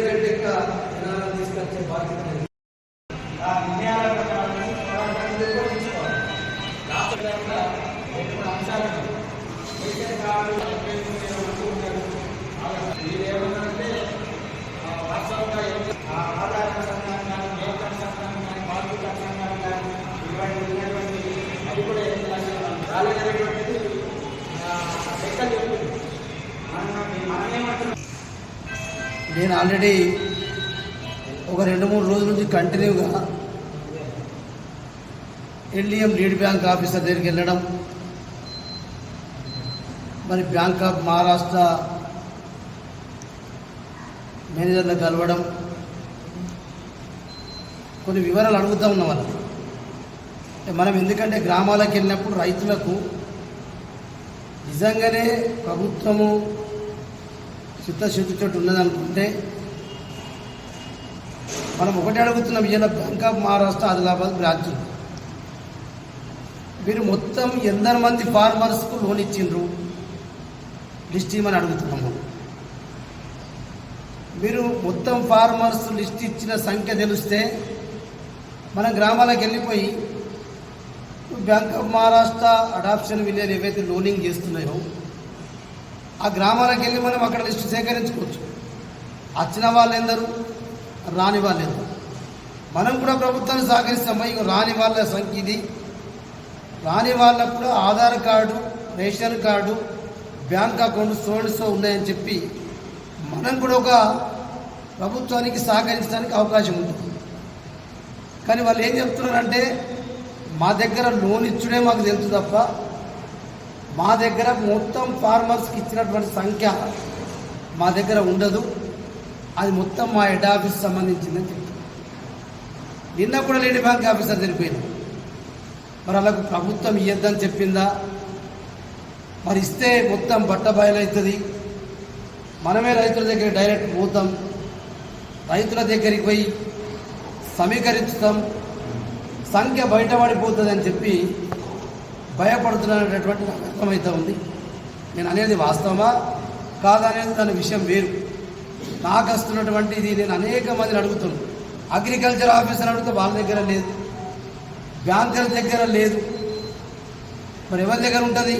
మీ అందరికంటే ఎక్కువ జనాలను తీసుకొచ్చే బాధ్యత ఆ నిర్ణయాల ప్రకారం ఏమన్నారంటే వాస్తవంగా కానీ, వేతన సంఘాలు కానీ, కార్మిక సంఘాలు కానీ, ఇటువంటి ఉన్నటువంటి అది కూడా ఏం లెక్కలు చెప్తుంది. మనం మనమేమంటున్నాం నేను ఆల్రెడీ ఒక రెండు మూడు రోజుల నుంచి కంటిన్యూగా ఎల్డిఎం లీడ్ బ్యాంక్ ఆఫీసర్ దగ్గరికి వెళ్ళడం మరి బ్యాంక్ ఆఫ్ మహారాష్ట్ర మేనేజర్ని కలవడం కొన్ని వివరాలు అడుగుతూ ఉన్నాం వాళ్ళకి. మనం ఎందుకంటే గ్రామాలకు వెళ్ళినప్పుడు రైతులకు నిజంగానే ప్రభుత్వము చిత్తశుద్ధితో ఉన్నదనుకుంటే మనం ఒకటి అడుగుతున్నాం ఇలా bank of Maharashtra Adilabad branch. మీరు మొత్తం ఎందరు మంది ఫార్మర్స్కు లోన్ ఇచ్చిండ్రు? లిస్ట్ ఇవ్వమని అడుగుతున్నాము మీరు మొత్తం ఫార్మర్స్ లిస్ట్ ఇచ్చిన సంఖ్య తెలిస్తే మన గ్రామాలకు వెళ్ళిపోయి bank of Maharashtra adoption village ఏవైతే లోనింగ్ చేస్తున్నాయో ఆ గ్రామాలకు వెళ్ళి మనం అక్కడ లిస్టు సేకరించుకోవచ్చు. వచ్చిన వాళ్ళు ఎందరు రాని వాళ్ళు ఎందరు మనం కూడా ప్రభుత్వాన్ని సహకరిస్తామా? ఇక రాని వాళ్ళ సంఖ్య ఇది. రాని వాళ్ళకు కూడా Aadhaar card ration card bank account swords ఉన్నాయని చెప్పి మనం కూడా ఒక ప్రభుత్వానికి సహకరించడానికి అవకాశం ఉంటుంది. కానీ వాళ్ళు ఏం చెప్తున్నారంటే మా దగ్గర లోన్ ఇచ్చుడే మాకు తెలుసు తప్ప మా దగ్గర మొత్తం ఫార్మర్స్కి ఇచ్చినటువంటి సంఖ్య మా దగ్గర ఉండదు. అది మొత్తం మా హెడ్ ఆఫీస్ సంబంధించిందని చెప్తున్నారు నిన్న కూడా లేడీ బ్యాంక్ ఆఫీసర్ చనిపోయింది మరి అలాగ ప్రభుత్వం ఇయ్యద్దని చెప్పిందా? మరి ఇస్తే మొత్తం బట్ట బయలవుతుంది మనమే రైతుల దగ్గర డైరెక్ట్ పోతాం. రైతుల దగ్గరికి పోయి సమీకరిస్తాం. సంఖ్య బయటపడిపోతుంది అని చెప్పి భయపడుతున్నటువంటి నాకు ఉంది. నేను అనేది వాస్తవమా? కాదనేది దాని విషయం వేరు. నాకు వస్తున్నటువంటి ఇది నేను అనేక మందిని అడుగుతున్నాను అగ్రికల్చర్ ఆఫీసర్ అడిగితే వాళ్ళ దగ్గర లేదు. బ్యాంకుల దగ్గర లేదు. మరి ఎవరి దగ్గర ఉంటుంది?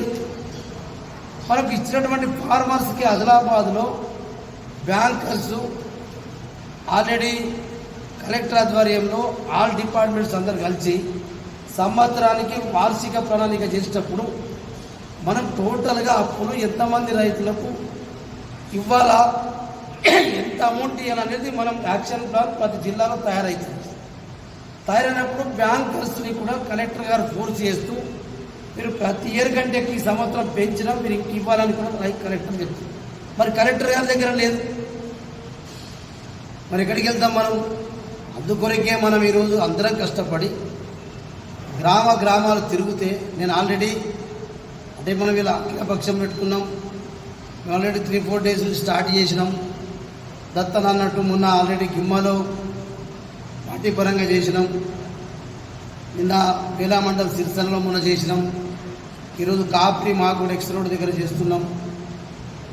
మనకు ఇచ్చినటువంటి ఫార్మర్స్కి ఆదిలాబాద్లో బ్యాంకర్స్ ఆల్రెడీ కలెక్టర్ ఆధ్వర్యంలో ఆల్ డిపార్ట్మెంట్స్ అందరు కలిసి సంవత్సరానికి వార్షిక ప్రణాళిక చేసేటప్పుడు మనం టోటల్గా అప్పులు ఎంతమంది రైతులకు ఇవ్వాలా? ఎంత అమౌంట్ ఇవ్వాలనేది మనం యాక్షన్ ప్లాన్ ప్రతి జిల్లాలో తయారవుతుంది తయారైనప్పుడు బ్యాంకర్స్ని కూడా కలెక్టర్ గారు ఫోర్స్ చేస్తూ మీరు ప్రతి ఇయర్ కంటే ఈ సంవత్సరం పెంచినా మీరు ఇంక ఇవ్వాలని కూడా రైతు కలెక్టర్ చెప్తుంది. మరి కలెక్టర్ గారి దగ్గర లేదు. మరి ఎక్కడికి వెళ్తాం మనం? అందుకొరకే మనం ఈరోజు అందరం కష్టపడి గ్రామ గ్రామాలు తిరిగితే నేను ఆల్రెడీ అంటే మనం ఇలా అఖిలపక్షం పెట్టుకున్నాం. మేము already three four days start చేసినాం. దత్తన్ అన్నట్టు మొన్న ఆల్రెడీ గిమ్మలో పార్టీ పరంగా చేసినాం. నిన్న వేలామండల్ సిరిసనలో మొన్న చేసినాం. ఈరోజు కాప్రి మాకు ఎక్స్ రోడ్ దగ్గర చేస్తున్నాం.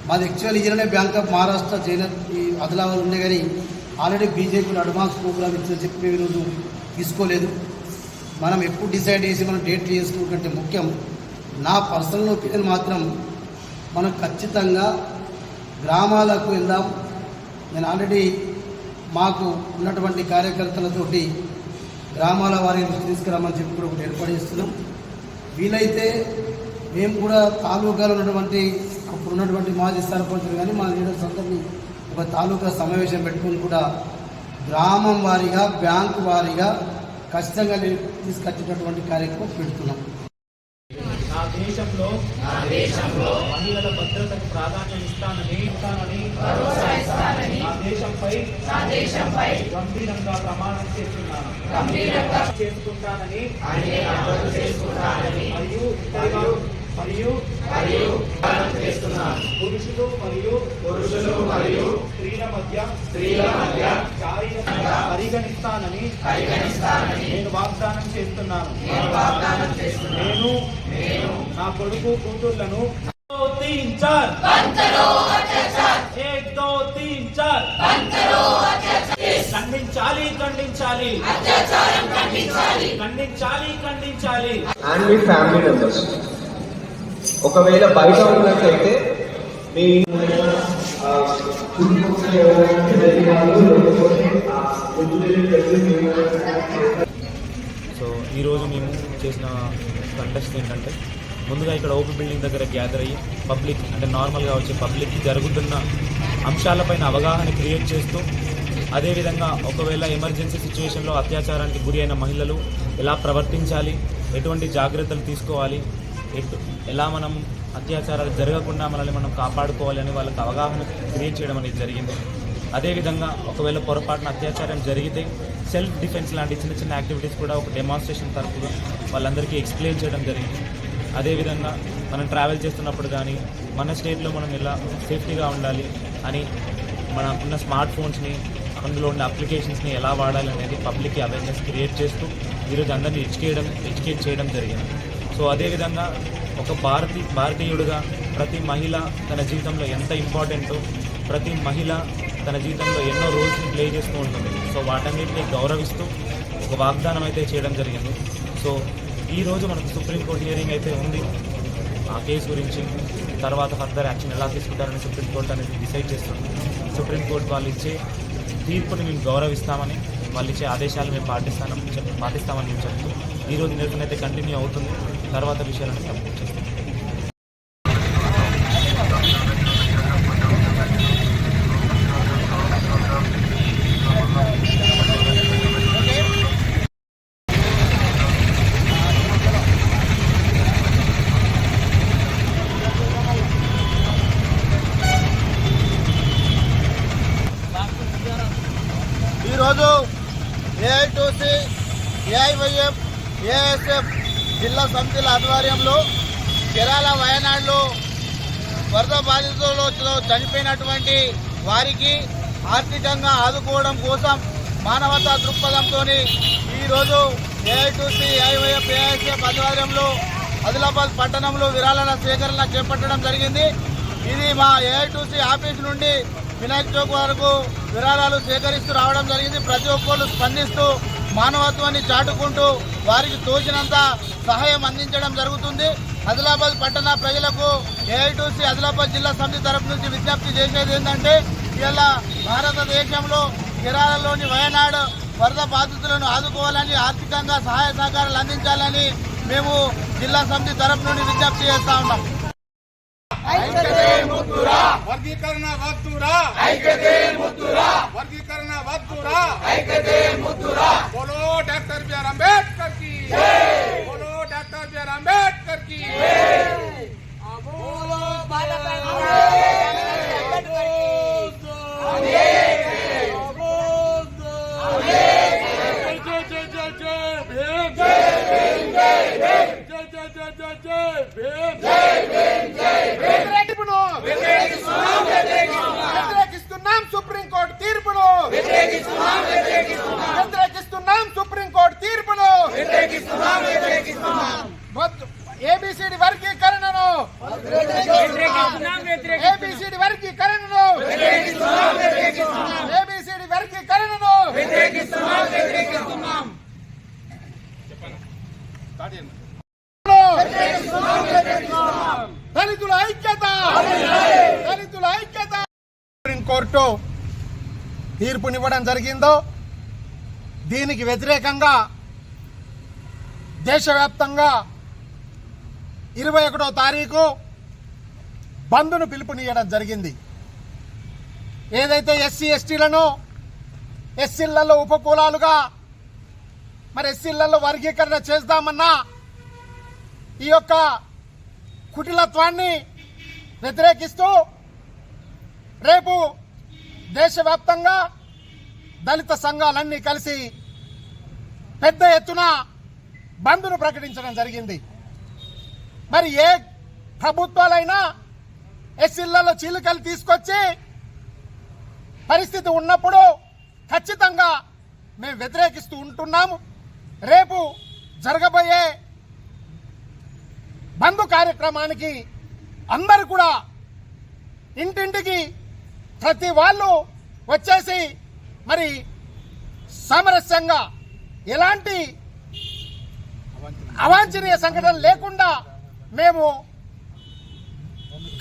మాది యాక్చువల్ ఇజనే బ్యాంక్ ఆఫ్ మహారాష్ట్ర చైనా ఈ ఆదిలాబాద్ ఉండే కానీ ఆల్రెడీ బీజేపీలో అడ్వాన్స్ ప్రోగ్రామ్ ఇచ్చిన చెప్పి ఈరోజు తీసుకోలేదు. మనం ఎప్పుడు డిసైడ్ చేసి మనం డేట్ చేసుకుంటే ముఖ్యం నా పర్సనల్ ఒపీనియన్ మాత్రం మనం ఖచ్చితంగా గ్రామాలకు వెళ్దాం. నేను ఆల్రెడీ మాకు ఉన్నటువంటి కార్యకర్తలతోటి గ్రామాల వారిని తీసుకురామని చెప్పి కూడా ఒకటి ఏర్పాటు చేస్తున్నాం. వీలైతే మేము కూడా తాలూకాలో ఉన్నటువంటి అప్పుడు ఉన్నటువంటి మాజీ సర్పంచులు కానీ మా లీడర్స్ అందరినీ ఒక తాలూకా సమావేశం పెట్టుకుని కూడా గ్రామం వారీగా బ్యాంకు వారీగా ఖచ్చితంగా తీసుకొచ్చేటటువంటి కార్యక్రమం పెడుతున్నాం. నా దేశంలో మహిళల భద్రతకు ప్రాధాన్యం ఇస్తానని ఇస్తానని నా దేశంపై గంభీరంగా ప్రమాణం చేస్తున్నాను. చేసుకుంటానని మరియు పురుషులు మరియు పురుషులు మరియు స్త్రీల మధ్య స్త్రీల మధ్య పరిగణిస్తానని నేను వాగ్దానం చేస్తున్నాను. నేను వాగ్దానం చేస్తున్నాను నేను నా కొడుకు కూతుర్లను ఖండించాలి ఖండించాలి. ఖండించాలి ఖండించాలి. అండ్ మీ ఫ్యామిలీ మెంబర్స్. ఒకవేళ బయట ఉన్నట్లయితే మీ సో ఈరోజు మేము చేసిన కంటెస్ట్ ఏంటంటే ముందుగా ఇక్కడ ఓపెన్ బిల్డింగ్ దగ్గర గ్యాదర్ అయ్యి పబ్లిక్ అంటే నార్మల్గా వచ్చే పబ్లిక్ జరుగుతున్న అంశాలపైన అవగాహన క్రియేట్ చేస్తూ అదేవిధంగా ఒకవేళ ఎమర్జెన్సీ సిచ్యువేషన్లో అత్యాచారానికి గురి అయిన మహిళలు ఎలా ప్రవర్తించాలి ఎటువంటి జాగ్రత్తలు తీసుకోవాలి ఎటు ఎలా మనం అత్యాచారాలు జరగకుండా మనల్ని మనం కాపాడుకోవాలి అని వాళ్ళకి అవగాహన క్రియేట్ చేయడం అనేది జరిగింది. అదేవిధంగా ఒకవేళ పొరపాటున అత్యాచారం జరిగితే సెల్ఫ్ డిఫెన్స్ లాంటి చిన్న చిన్న యాక్టివిటీస్ కూడా ఒక డెమాన్స్ట్రేషన్ తరపుగా వాళ్ళందరికీ ఎక్స్ప్లెయిన్ చేయడం జరిగింది. అదేవిధంగా మనం ట్రావెల్ చేస్తున్నప్పుడు కానీ మన స్టేట్లో మనం ఎలా సేఫ్టీగా ఉండాలి అని మన ఉన్న స్మార్ట్ ఫోన్స్ని అందులో ఉన్న అప్లికేషన్స్ని ఎలా వాడాలి అనేది పబ్లిక్కి అవేర్నెస్ క్రియేట్ చేస్తూ ఈరోజు అందరినీ ఎడ్యుకేయడం ఎడ్యుకేట్ చేయడం జరిగింది. సో అదేవిధంగా ఒక భారతీ భారతీయుడిగా ప్రతి మహిళ తన జీవితంలో ఎంత ఇంపార్టెంటో ప్రతి మహిళ తన జీవితంలో ఎన్నో రోల్స్ని ప్లే చేస్తూ ఉంటుంది. సో వాటన్నిటిని గౌరవిస్తూ ఒక వాగ్దానం అయితే చేయడం జరిగింది. సో ఈరోజు మనకు సుప్రీంకోర్టు హియరింగ్ అయితే ఉంది. ఆ కేసు గురించి తర్వాత ఫర్దర్ యాక్షన్ ఎలా తీసుకుంటారని సుప్రీంకోర్టు అనేది డిసైడ్ చేస్తుంది. సుప్రీంకోర్టు వాళ్ళు ఇచ్చే తీర్పుని మేము గౌరవిస్తామని వాళ్ళు ఇచ్చే ఆదేశాలు మేము పాటిస్తామని పాటిస్తామని మేము చెప్తూ ఈ రోజు నిరసన అయితే కంటిన్యూ అవుతుంది. తర్వాత విషయాలను సపోర్ట్ చేస్తాం ఈరోజు ఏఐటూసి ఏఐవైఎఫ్ ఏఎస్ఎఫ్ జిల్లా సమితిల ఆధ్వర్యంలో కేరళ వయనాడులో వరద బాధితులలో చనిపోయినటువంటి వారికి ఆర్థికంగా ఆదుకోవడం కోసం మానవతా దృక్పథంతో ఈరోజు ఏఐటూసి ఏఐవైఎఫ్ ఏఎస్ఎఫ్ ఆధ్వర్యంలో ఆదిలాబాద్ పట్టణంలో విరాళాల సేకరణ చేపట్టడం జరిగింది. ఇది మా ఏఐటూసీ ఆఫీస్ నుండి వినాయక్ చౌక్ వరకు విరాళాలు సేకరిస్తూ రావడం జరిగింది. ప్రతి ఒక్కళ్ళు స్పందిస్తూ మానవత్వాన్ని చాటుకుంటూ వారికి తోచినంత సహాయం అందించడం జరుగుతుంది. ఆదిలాబాద్ పట్టణ ప్రజలకు ఏఐటూసీ ఆదిలాబాద్ జిల్లా సమితి తరపు నుంచి విజ్ఞప్తి చేసేది ఏంటంటే ఇలా భారతదేశంలో కేరళలోని వయనాడు వరద బాధితులను ఆదుకోవాలని ఆర్థికంగా సహాయ సహకారాలు అందించాలని మేము జిల్లా సమితి తరపు నుండి విజ్ఞప్తి చేస్తా ఉన్నాం. ವರ್ಗೀಕರಣ ವದ್ದೂರ ಐಕ್ಯತೆ ಮುದ್ದೂರ ವರ್ಗೀಕರಣ ವದ್ದೂರ ಐಕ್ಯತೆ ಮುದ್ದೂರ ಬೋಲೋ ಡಾಕ್ಟರ್ ಬಿ ಆರ್ ಅಂಬೇಡ್ಕರ್ తీర్పునివ్వడం జరిగిందో దీనికి వ్యతిరేకంగా దేశవ్యాప్తంగా ఇరవై ఒకటో తారీఖు బంద్ను పిలుపునియడం జరిగింది. ఏదైతే ఎస్సీ ఎస్టీలను ఎస్సీలలో ఉపకులాలుగా మరి ఎస్సీలలో వర్గీకరణ చేద్దామన్నా ఈ యొక్క కుటిలత్వాన్ని వ్యతిరేకిస్తూ రేపు దేశవ్యాప్తంగా దళిత సంఘాలన్నీ కలిసి పెద్ద ఎత్తున బంద్ను ప్రకటించడం జరిగింది. మరి ఏ ప్రభుత్వాలైనా ఎస్సీలలో చీలికలు తీసుకొచ్చి పరిస్థితి ఉన్నప్పుడు ఖచ్చితంగా మేము వ్యతిరేకిస్తూ ఉంటున్నాము. రేపు జరగబోయే బంధు కార్యక్రమానికి అందరు కూడా ఇంటింటికి ప్రతి వాళ్ళు వచ్చేసి మరి సామరస్యంగా ఎలాంటి అవాంఛనీయ సంఘటన లేకుండా మేము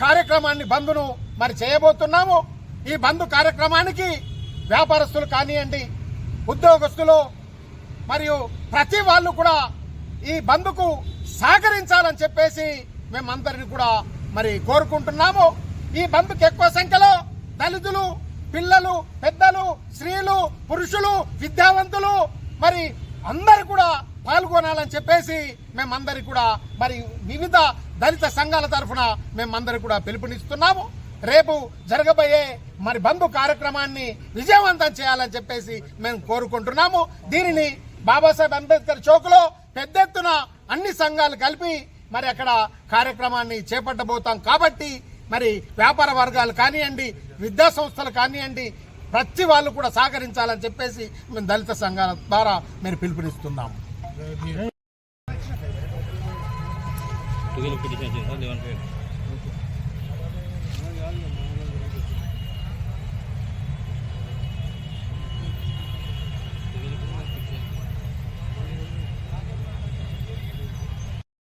కార్యక్రమాన్ని బంద్ను మరి చేయబోతున్నాము. ఈ బంద్ కార్యక్రమానికి వ్యాపారస్తులు కానివ్వండి ఉద్యోగస్తులు మరియు ప్రతి వాళ్ళు కూడా ఈ బంద్కు సహకరించాలని చెప్పేసి మేమందరిని కూడా మరి కోరుకుంటున్నాము. ఈ బంద్కు ఎక్కువ సంఖ్యలో దళితులు పిల్లలు పెద్దలు స్త్రీలు పురుషులు విద్యావంతులు మరి అందరు కూడా పాల్గొనాలని చెప్పేసి మేమందరి కూడా మరి వివిధ దళిత సంఘాల తరఫున మేమందరి కూడా పిలుపునిస్తున్నాము. రేపు జరగబోయే మరి బంధు కార్యక్రమాన్ని విజయవంతం చేయాలని చెప్పేసి మేము కోరుకుంటున్నాము. దీనిని బాబాసాహెబ్ అంబేద్కర్ చౌక్లో పెద్ద ఎత్తున అన్ని సంఘాలు కలిపి మరి అక్కడ కార్యక్రమాన్ని చేపట్టబోతాం కాబట్టి మరి వ్యాపార వర్గాలు కానివ్వండి విద్యా సంస్థలు కానివ్వండి ప్రతి వాళ్ళు కూడా సహకరించాలని చెప్పేసి మేము దళిత సంఘాల ద్వారా మేము పిలుపునిస్తున్నాము పిటిషన్ లెవెన్